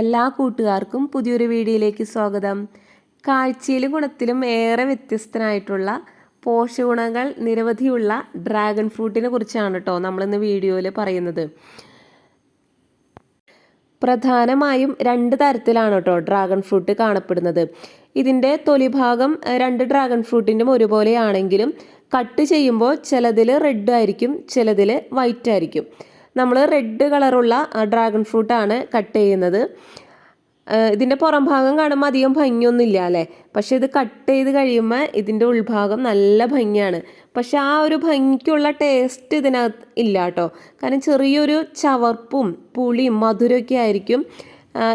എല്ലാ കൂട്ടുകാർക്കും പുതിയൊരു വീഡിയോയിലേക്ക് സ്വാഗതം. കാഴ്ചയിലും ഗുണത്തിലും ഏറെ വ്യത്യസ്തനായിട്ടുള്ള പോഷകഗുണങ്ങൾ നിരവധിയുള്ള ഡ്രാഗൺ ഫ്രൂട്ടിനെ കുറിച്ചാണ് കേട്ടോ നമ്മളിന്ന് വീഡിയോയിൽ പറയുന്നത്. പ്രധാനമായും രണ്ട് തരത്തിലാണ് കേട്ടോ ഡ്രാഗൺ ഫ്രൂട്ട് കാണപ്പെടുന്നത്. ഇതിന്റെ തൊലിഭാഗം രണ്ട് ഡ്രാഗൺ ഫ്രൂട്ടിന്റെ ഒരുപോലെയാണെങ്കിലും കട്ട് ചെയ്യുമ്പോൾ ചിലതിൽ റെഡ് ആയിരിക്കും ചിലതിൽ വൈറ്റ് ആയിരിക്കും. നമ്മൾ റെഡ് കളറുള്ള ഡ്രാഗൺ ഫ്രൂട്ടാണ് കട്ട് ചെയ്യുന്നത്. ഇതിന്റെ പുറം ഭാഗം കാണുമ്പോൾ അധികം ഭംഗിയൊന്നുമില്ല അല്ലേ? പക്ഷേ ഇത് കട്ട് ചെയ്ത് കഴിയുമ്പോൾ ഇതിന്റെ ഉൾഭാഗം നല്ല ഭംഗിയാണ്. പക്ഷെ ആ ഒരു ഭംഗിക്കുള്ള ടേസ്റ്റ് ഇതിനകത്ത് ഇല്ല കേട്ടോ. കാരണം ചെറിയൊരു ചവർപ്പും പുളിയും മധുരമൊക്കെ ആയിരിക്കും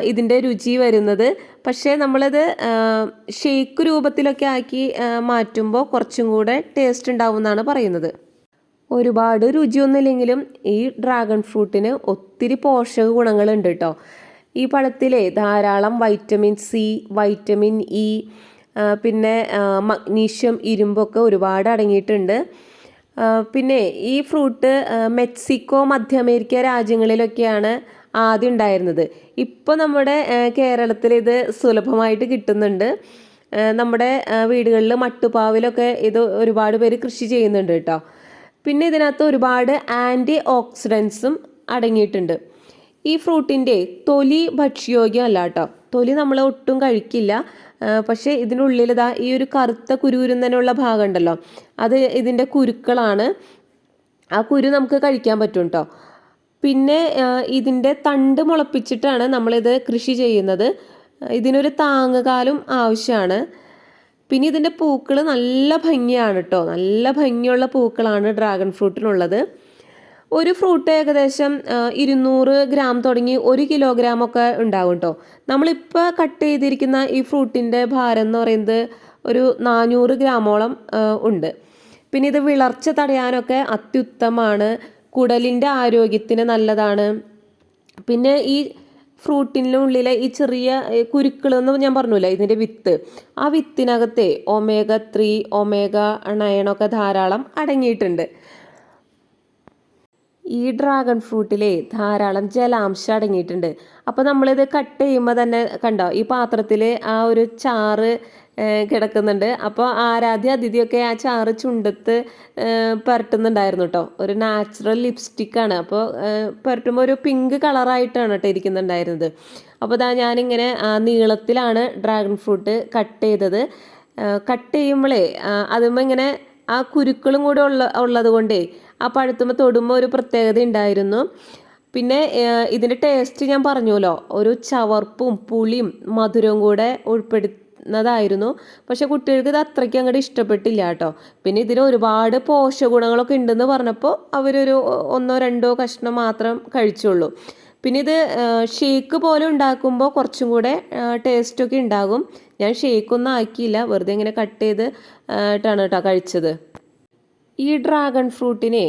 ഇതിന്റെ രുചി വരുന്നത്. പക്ഷേ നമ്മളത് ഷേക്ക് രൂപത്തിലൊക്കെ ആക്കി മാറ്റുമ്പോൾ കുറച്ചും കൂടെ ടേസ്റ്റ് ഉണ്ടാവും എന്നാണ് പറയുന്നത്. ഒരുപാട് രുചിയൊന്നുമില്ലെങ്കിലും ഈ ഡ്രാഗൺ ഫ്രൂട്ടിന് ഒത്തിരി പോഷക ഗുണങ്ങളുണ്ട് കേട്ടോ ഈ പഴത്തിലെ ധാരാളം വൈറ്റമിൻ സി വൈറ്റമിൻ ഇ പിന്നെ മഗ്നീഷ്യം ഇരുമ്പൊക്കെ ഒരുപാട് അടങ്ങിയിട്ടുണ്ട്. പിന്നെ ഈ ഫ്രൂട്ട് മെക്സിക്കോ മധ്യ അമേരിക്ക രാജ്യങ്ങളിലൊക്കെയാണ് ആദ്യം ഉണ്ടായിരുന്നത്. ഇപ്പോൾ നമ്മുടെ കേരളത്തിൽ ഇത് സുലഭമായിട്ട് കിട്ടുന്നുണ്ട്. നമ്മുടെ വീടുകളിൽ മട്ടുപ്പാവിലൊക്കെ ഇത് ഒരുപാട് പേര് കൃഷി ചെയ്യുന്നുണ്ട് കേട്ടോ പിന്നെ ഇതിനകത്ത് ഒരുപാട് ആന്റി ഓക്സിഡൻസും അടങ്ങിയിട്ടുണ്ട്. ഈ ഫ്രൂട്ടിന്റെ തൊലി ഭക്ഷ്യയോഗ്യമല്ല കേട്ടോ തൊലി നമ്മൾ ഒട്ടും കഴിക്കില്ല. പക്ഷേ ഇതിനുള്ളിൽ ഇതാ ഈ ഒരു കറുത്ത കുരുകുരുന്നനുള്ള ഭാഗം ഉണ്ടല്ലോ അത് ഇതിന്റെ കുരുക്കളാണ്. ആ കുരു നമുക്ക് കഴിക്കാൻ പറ്റും കേട്ടോ പിന്നെ ഇതിന്റെ തണ്ട് മുളപ്പിച്ചിട്ടാണ് നമ്മളിത് കൃഷി ചെയ്യുന്നത്. ഇതിനൊരു താങ്ങുകാലും ആവശ്യമാണ്. പിന്നെ ഇതിന്റെ പൂക്കൾ നല്ല ഭംഗിയാണ് കേട്ടോ നല്ല ഭംഗിയുള്ള പൂക്കളാണ് ഡ്രാഗൺ ഫ്രൂട്ടിനുള്ളത് ഒരു ഫ്രൂട്ട് ഏകദേശം ഇരുന്നൂറ് ഗ്രാം തുടങ്ങി ഒരു കിലോഗ്രാം ഒക്കെ ഉണ്ടാകും കേട്ടോ നമ്മളിപ്പോൾ കട്ട് ചെയ്തിരിക്കുന്ന ഈ ഫ്രൂട്ടിന്റെ ഭാരം എന്ന് പറയുന്നത് ഒരു നാനൂറ് ഗ്രാമോളം ഉണ്ട്. പിന്നെ ഇത് വിളർച്ച തടയാനൊക്കെ അത്യുത്തമാണ്. കുടലിന്റെ ആരോഗ്യത്തിന് നല്ലതാണ്. പിന്നെ ഈ ഫ്രൂട്ടിന്റെ ഉള്ളിലെ ഈ ചെറിയ കുരുക്കൾ എന്ന് ഞാൻ പറഞ്ഞില്ല ഇതിന്റെ വിത്ത്. ആ വിത്തിനകത്തെ ഒമേഗ ത്രീ ഒമേഗ നയനൊക്കെ ധാരാളം അടങ്ങിയിട്ടുണ്ട്. ഈ ഡ്രാഗൺ ഫ്രൂട്ടിലെ ധാരാളം ജലാംശം അടങ്ങിയിട്ടുണ്ട്. അപ്പോൾ നമ്മളിത് കട്ട് ചെയ്യുമ്പോൾ തന്നെ കണ്ടോ ഈ പാത്രത്തിൽ ആ ഒരു ചാറ് കിടക്കുന്നുണ്ട്. അപ്പോൾ ആരാധ്യ അതിഥിയൊക്കെ ആ ചാറ് ചുണ്ടത്ത് പുരട്ടുന്നുണ്ടായിരുന്നു കേട്ടോ ഒരു നാച്ചുറൽ ലിപ്സ്റ്റിക്കാണ് അപ്പോൾ പുരട്ടുമ്പോൾ ഒരു പിങ്ക് കളറായിട്ടാണ് കേട്ടോ ഇരിക്കുന്നുണ്ടായിരുന്നത്. അപ്പോൾ ഇതാ ഞാനിങ്ങനെ നീളത്തിലാണ് ഡ്രാഗൺ ഫ്രൂട്ട് കട്ട് ചെയ്തത്. കട്ട് ചെയ്യുമ്പോഴേ അതുമ്പോൾ ഇങ്ങനെ ആ കുരുക്കളും കൂടെ ഉള്ള ഉള്ളത് കൊണ്ടേ ആ പഴുത്തുമ്പോൾ തൊടുമ്പോൾ ഒരു പ്രത്യേകത ഉണ്ടായിരുന്നു പിന്നെ ഇതിന്റെ ടേസ്റ്റ് ഞാൻ പറഞ്ഞല്ലോ ഒരു ചവർപ്പും പുളിയും മധുരവും കൂടെ ഉൾപ്പെടുന്നതായിരുന്നു. പക്ഷെ കുട്ടികൾക്ക് ഇത് അത്രയ്ക്ക് അങ്ങോട്ട് ഇഷ്ടപ്പെട്ടില്ല കേട്ടോ. പിന്നെ ഇതിന് ഒരുപാട് പോഷകഗുണങ്ങളൊക്കെ ഉണ്ടെന്ന് പറഞ്ഞപ്പോൾ അവരൊരു ഒന്നോ രണ്ടോ കഷ്ണം മാത്രം കഴിച്ചുള്ളൂ. പിന്നെ ഇത് ഷേക്ക് പോലെ ഉണ്ടാക്കുമ്പോൾ കുറച്ചും കൂടെ ടേസ്റ്റൊക്കെ ഉണ്ടാകും. ഞാൻ ഷേക്കൊന്നും ആക്കിയില്ല. വെറുതെ ഇങ്ങനെ കട്ട് ചെയ്ത് ഇട്ടാണ് ട്ടാണ് കേട്ടോ കഴിച്ചത്. ഈ ഡ്രാഗൺ ഫ്രൂട്ടിനെ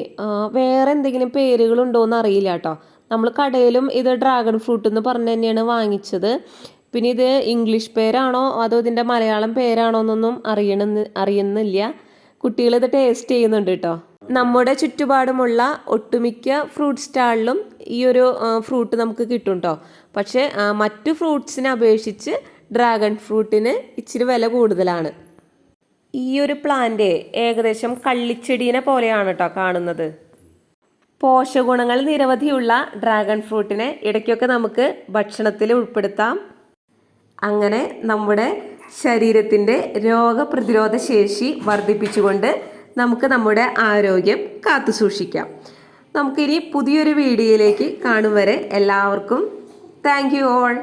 വേറെ എന്തെങ്കിലും പേരുകളുണ്ടോ എന്ന് അറിയില്ല കേട്ടോ. നമ്മൾ കടയിലും ഇത് ഡ്രാഗൺ ഫ്രൂട്ട് എന്ന് പറഞ്ഞ് തന്നെയാണ് വാങ്ങിച്ചത്. പിന്നെ ഇത് ഇംഗ്ലീഷ് പേരാണോ അതോ ഇതിന്റെ മലയാളം പേരാണോ എന്നൊന്നും അറിയണമെന്ന് അറിയുന്നില്ല. കുട്ടികൾ ഇത് ടേസ്റ്റ് ചെയ്യുന്നുണ്ട് കേട്ടോ. നമ്മുടെ ചുറ്റുപാടുമുള്ള ഒട്ടുമിക്ക ഫ്രൂട്ട് സ്റ്റാളിലും ഈ ഒരു ഫ്രൂട്ട് നമുക്ക് കിട്ടും കേട്ടോ പക്ഷേ മറ്റു ഫ്രൂട്ട്സിനെ അപേക്ഷിച്ച് ഡ്രാഗൺ ഫ്രൂട്ടിന് ഇച്ചിരി വില കൂടുതലാണ്. ഈ ഒരു പ്ലാന്റ് ഏകദേശം കള്ളിച്ചെടീനെ പോലെയാണ് കേട്ടോ കാണുന്നത്. പോഷകഗുണങ്ങൾ നിരവധിയുള്ള ഡ്രാഗൺ ഫ്രൂട്ടിനെ ഇടയ്ക്കൊക്കെ നമുക്ക് ഭക്ഷണത്തിൽ ഉൾപ്പെടുത്താം. അങ്ങനെ നമ്മുടെ ശരീരത്തിന്റെ രോഗപ്രതിരോധ ശേഷി വർദ്ധിപ്പിച്ചുകൊണ്ട് നമുക്ക് നമ്മുടെ ആരോഗ്യം കാത്തു സൂക്ഷിക്കാം. നമുക്കിനി പുതിയൊരു വീഡിയോയിലേക്ക് കാണും വരെ എല്ലാവർക്കും താങ്ക് യു ഓൾ